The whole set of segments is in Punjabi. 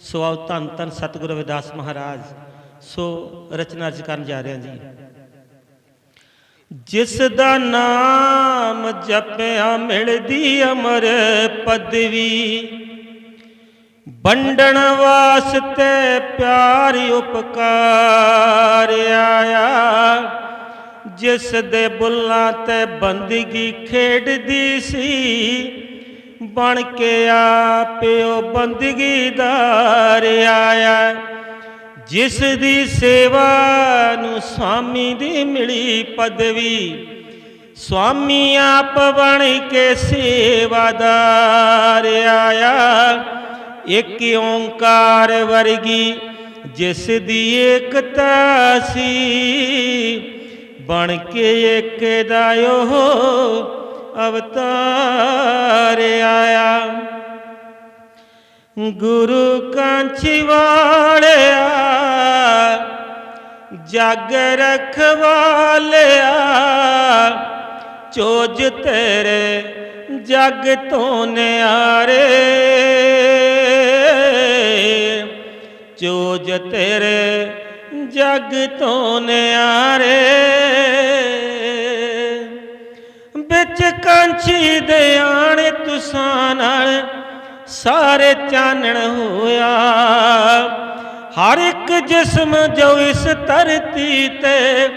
ਸੋ ਆਓ ਧੰਨ ਧੰਨ ਸਤਿਗੁਰੂ ਰਵਿਦਾਸ ਮਹਾਰਾਜ, ਸੋ ਰਚਨਾ ਅਰਜ ਕਰਨ ਜਾ ਰਹੇ ਹਾਂ ਜੀ। ਜਿਸ ਦਾ ਨਾਮ ਜਪਿਆ ਮਿਲਦੀ ਅਮਰ ਪਦਵੀ, ਵੰਡਣ ਵਾਸਤੇ ਪਿਆਰ ਉਪਕਾਰ ਆਇਆ ਜਿਸ ਦੇ ਬੁੱਲਾਂ ਤੇ ਬੰਦਗੀ ਖੇਡਦੀ ਸੀ ਬਣ ਕੇ ਆਪਿਓ ਬੰਦਗੀ ਦਾਰ ਆਇਆ। ਜਿਸ ਦੀ ਸੇਵਾ ਨੂੰ ਸੁਆਮੀ ਦੀ ਮਿਲੀ ਪਦਵੀ, ਸਵਾਮੀ ਆਪ ਬਣ ਕੇ ਸੇਵਾਦਾਰ ਆਇਆ। ਇੱਕ ਓੰਕਾਰ ਵਰਗੀ, ਜਿਸ ਦੀ ਏਕਤਾ ਸੀ, ਬਣ ਕੇ ਇੱਕ ਦਾ ਉਹ ਅਵਤਾਰ ਆਇਆ। ਗੁਰੂ ਕਾਂਛੀ ਵਾਲਿਆ ਜਗ ਰਖਵਾਲਿਆ, ਚੋਜ ਤੇਰੇ ਜਗ ਤੋਂ ਨਿਆਰੇ। ਚੋਜ ਤੇਰੇ ਜਗ ਤੋਂ ਨਿਆਰੇ। ਵਿੱਚ ਦੇ ਆਣੇ ਤੁਸਾਂ ਨਾਲ ਸਾਰੇ ਚਾਨਣ ਹੋਇਆ। ਹਰ ਇੱਕ ਜਿਸਮ ਜੋ ਇਸ ਧਰਤੀ ਤੇ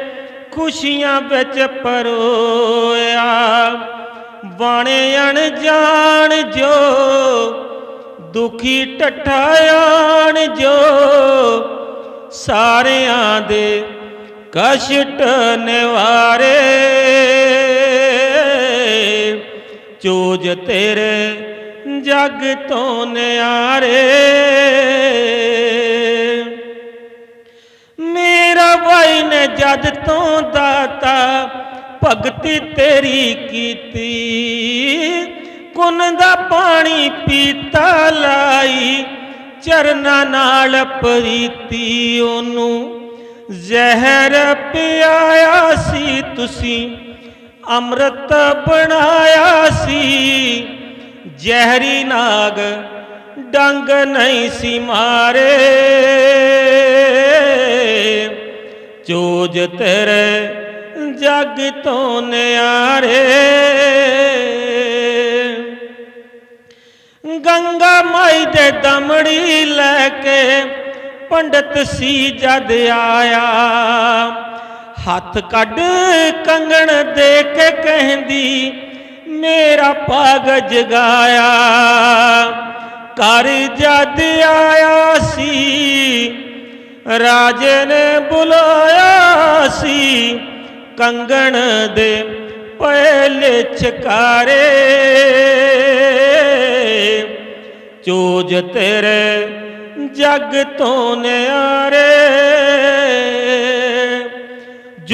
ਖੁਸ਼ੀਆਂ ਵਿੱਚ ਪਰੋਇਆ। ਬਾਣੇ ਅਣਜਾਣ ਜੋ ਦੁਖੀ ਟਠਾਇਆਣ ਜੋ ਸਾਰਿਆਂ ਦੇ ਕਸ਼ਟ ਨਿਵਾਰੇ। ਚੋਜ ਤੇਰੇ ਜਗ ਤੋਂ ਨਿਆਰੇ। ਮੇਰਾ ਭਾਈ ਨੇ ਜਦ ਤੋਂ ਦਾਤਾ, ਭਗਤੀ ਤੇਰੀ ਕੀਤੀ। ਕੁਨ ਦਾ ਪਾਣੀ ਪੀਤਾ ਲਾਈ, ਚਰਨਾਂ ਨਾਲ ਪ੍ਰੀਤੀ ਉਹਨੂੰ। ਜ਼ਹਿਰ ਪਿਆਇਆ ਸੀ ਤੁਸੀਂ ਅੰਮ੍ਰਿਤ ਬਣਾਇਆ ਸੀ। ਜ਼ਹਿਰੀ ਨਾਗ ਡੰਗ ਨਹੀਂ ਸੀ ਮਾਰੇ। ਚੋਜ ਤੇਰੇ ਜਗ ਤੋਂ ਨਿਆਰੇ। ਗੰਗਾ ਮਾਈ ਦੇ ਦਮੜੀ ਲੈ ਕੇ ਪੰਡਤ ਸੀ ਜਦ ਆਇਆ। ਹੱਥ ਕੱਢ ਕੰਗਣ ਦੇ ਕੇ ਕਹਿੰਦੀ, ਮੇਰਾ ਪਾਗ ਜਗਾਇਆ ਕਰ ਜਦ ਆਇਆ ਸੀ, ਰਾਜੇ ਨੇ ਬੁਲਾਇਆ ਸੀ, ਕੰਗਣ ਦੇ ਪਹਿਲੇ ਚਕਾਰੇ। ਚੋਜ ਤੇਰੇ ਜਗ ਤੋਂ ਨਿਆਰੇ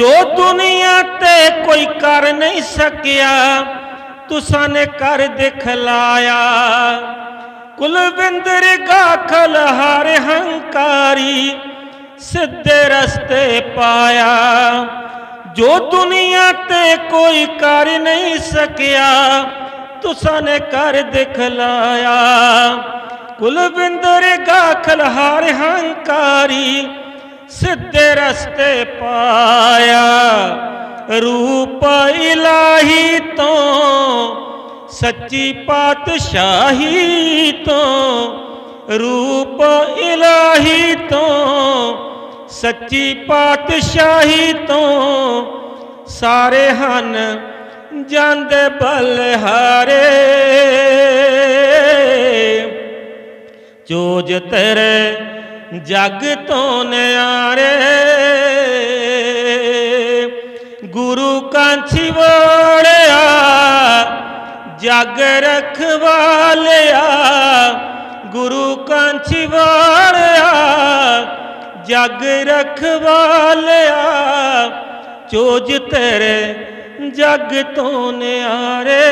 ਜੋ ਦੁਨੀਆ ਤੇ ਕੋਈ ਕਰ ਨਹੀਂ ਸਕਿਆ, ਤੁਸਾਂ ਨੇ ਕਰ ਦਿਖਲਾਇਆ ਕੁਲਵਿੰਦਰ ਗਾਖਲ ਹਰ ਹੰਕਾਰੀ ਸਿੱਧੇ ਰਸਤੇ ਪਾਇਆ। ਜੋ ਦੁਨੀਆ ਤੇ ਕੋਈ ਕਰ ਨਹੀਂ ਸਕਿਆ, ਤੁਸਾਂ ਨੇ ਕਰ ਦਿਖਲਾਇਆ ਕੁਲਵਿੰਦਰ ਗਾਖਲ ਹਰ ਹੰਕਾਰੀ ਸਿੱਧੇ ਰਸਤੇ ਪਾਇਆ। ਰੂਪ ਇਲਾਹੀ ਤੋਂ, ਸੱਚੀ ਪਾਤਸ਼ਾਹੀ ਤੋਂ। ਰੂਪ ਇਲਾਹੀ ਤੋਂ, ਸੱਚੀ ਪਾਤਸ਼ਾਹੀ ਤੋਂ। ਸਾਰੇ ਹਨ ਜਾਂਦੇ ਬਲਹਾਰੇ। ਚੋਜ ਤੇਰੇ ਜਗ ਤੋਂ ਨਿਆਰੇ, ਗੁਰੂ ਕਾਂਛੀ ਵਾਲਿਆ, ਜਗ ਰਖਵਾਲਿਆ, ਗੁਰੂ ਕਾਂਛੀ ਵਾਲਿਆ, ਜਗ ਰਖਵਾਲਿਆ, ਚੋਜ ਤੇਰੇ ਜਗ ਤੋਂ ਨਿਆਰੇ,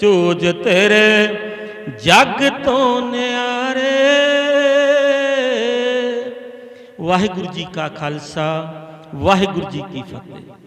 ਚੋਜ ਤੇਰੇ ਜਗ ਤੋਂ ਨਿਆਰੇ। ਵਾਹਿਗੁਰੂ ਜੀ ਕਾ ਖਾਲਸਾ ਵਾਹਿਗੁਰੂ ਜੀ ਕੀ ਫਤਿਹ।